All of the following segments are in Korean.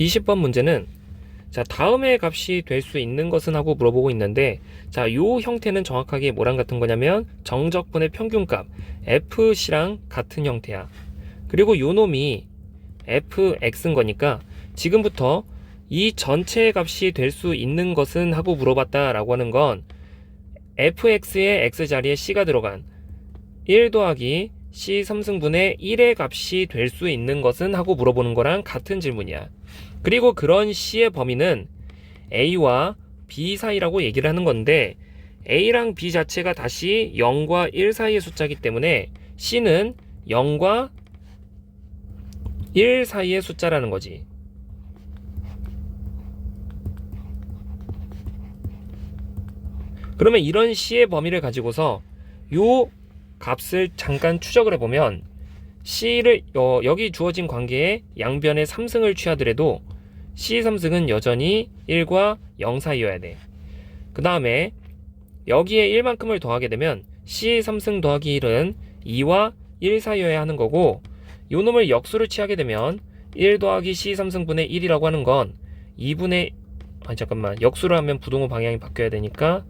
20번 문제는 자, 다음의 값이 될 수 있는 것은 하고 물어보고 있는데 자, 요 형태는 정확하게 뭐랑 같은 거냐면 정적분의 평균값 fc랑 같은 형태야. 그리고 요 놈이 fx인 거니까 지금부터 이 전체 값이 될 수 있는 것은 하고 물어봤다라고 하는 건 fx의 x 자리에 c가 들어간 1 더하기 c 3승분의 1의 값이 될 수 있는 것은 하고 물어보는 거랑 같은 질문이야. 그리고 그런 c의 범위는 a와 b 사이라고 얘기를 하는 건데 a랑 b 자체가 다시 0과 1 사이의 숫자이기 때문에 c는 0과 1 사이의 숫자라는 거지. 그러면 이런 c의 범위를 가지고서 요 값을 잠깐 추적을 해보면 c를 어, 여기 주어진 관계에 양변의 3승을 취하더라도 c 3승은 여전히 1과 0 사이여야 돼. 그 다음에 여기에 1만큼을 더하게 되면 c 3승 더하기 1은 2와 1 사이여야 하는 거고 요 놈을 역수를 취하게 되면 1 더하기 c 3승분의 1이라고 하는 건 2분의 아니 잠깐만 역수를 하면 부동호 방향이 바뀌어야 되니까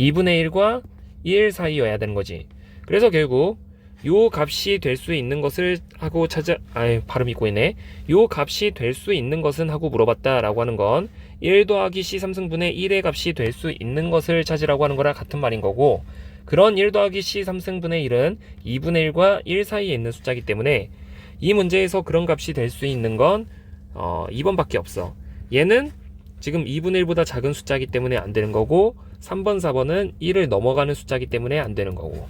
2분의 1과 1 사이여야 되는 거지. 그래서 결국 요 값이 될 수 있는 것을 하고 찾아 아이 발음이 꼬이네. 요 값이 될 수 있는 것은 하고 물어봤다라고 하는 건 1 더하기 c 3승분의 1의 값이 될 수 있는 것을 찾으라고 하는 거랑 같은 말인 거고 그런 1 더하기 c 3승분의 1은 2분의 1과 1 사이에 있는 숫자이기 때문에 이 문제에서 그런 값이 될 수 있는 건 어, 2번밖에 없어. 얘는 지금 2분의 1보다 작은 숫자이기 때문에 안 되는 거고 3번, 4번은 1을 넘어가는 숫자이기 때문에 안 되는 거고